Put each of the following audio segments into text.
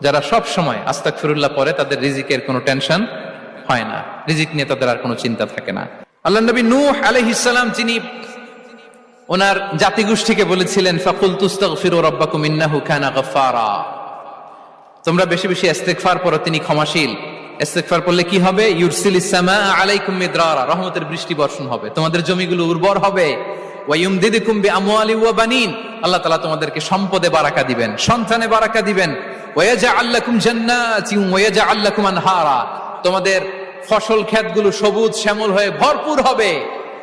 যারা সব সময় আস্তাক ফিরুল্লাহ পরে তাদের রিজিকের কোনো টেনশন হয় না। রিজিক নিয়ে তাদের আর কোনো চিন্তা থাকে না। আল্লাহ নবী নূহ আলাইহিসসালাম যিনি ওনার জাতিগোষ্ঠীকে বলেছিলেন ফাকুল তুস্তাগফিরু রাব্বাকুম ইন্নাহু কানা গাফফারা। তোমরা বেশি বেশি ইস্তেগফার পড়ো, তিনি ক্ষমাশীল। ইস্তেগফার পড়লে কি হবে? ইউরসিল ইসসামা আলাইকুম মিদরারা। রহমতের বৃষ্টি বর্ষণ হবে। তোমাদের জমিগুলো উর্বর হবে। ওয়া ইউমদিদুকুম বিআমওয়ালি ওয়া বানিন। আল্লাহ তালা তোমাদেরকে সম্পদে বারাকা দিবেন, সন্তানে বারাকা দিবেন। তোমাদের ফসল ক্ষেতগুলো সবুজ শ্যামল হয়ে ভরপুর হবে।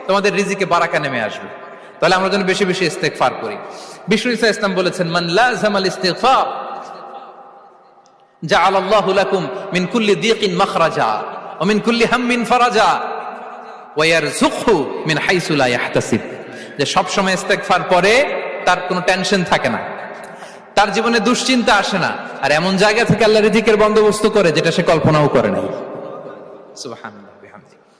তোমাদের রিজিকে বারাকা নেমে আসবে। তাহলে আমরা যেন বেশি বেশি ইস্তেগফার করি। বিষ্ণু ইসা ইসলাম বলেছেন, মান লাজামাল ইস্তিগফার, জাআল আল্লাহু লাকুম মিন কুল্লি দিকিন মাখরাজা ওয়া মিন কুল্লি হাম্মিন ফারাজা ওয়া ইয়ারযুকহু মিন হাইসু লা ইয়াহতাসিব। যে সব সময় ইস্তেগফার পরে তার কোনো টেনশন থাকে না। তার জীবনে দুশ্চিন্তা আসে না। আর এমন জায়গা থেকে আল্লাহ রিজিকের বন্দোবস্ত করে যেটা সে কল্পনাও করে নাই।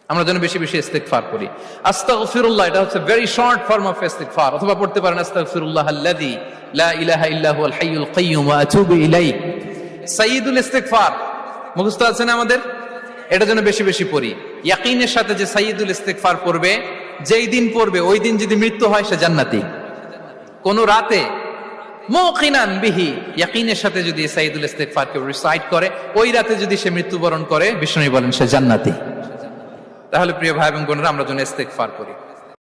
আমরা যেন বেশি বেশি ইস্তেগফার করি। আস্তাগফিরুল্লাহ, এটা হচ্ছে ভেরি শর্ট ফর্ম অফ ইস্তেগফার। অথবা পড়তে পারেন, আস্তাগফিরুল্লাহ আল্লাযী লা ইলাহা ইল্লা হুয়াল কাইয়্যুম ওয়া আতুবু ইলাইহি। ইস্তেগফার। মুখস্থ আছে না আমাদের? এটা যেন বেশি বেশি পড়ি। ইয়াকিনের সাথে যে সাইয়্যিদুল ইস্তেগফার পড়বে, যেই দিন পড়বে, ওই দিন যদি মৃত্যু হয়, সে জান্নাতি। কোন রাতে মুকিনান বিহি, ইয়াকিনের সাথে যদি সাইদুল ইস্তেকফারকে রিসাইড করে, ওই রাতে যদি সে মৃত্যুবরণ করে, বিষ্ণু বলেন সে জান্নাতি। তাহলে প্রিয় ভাই এবং বোনেরা, আমরা যেন ইস্তেগফার করি।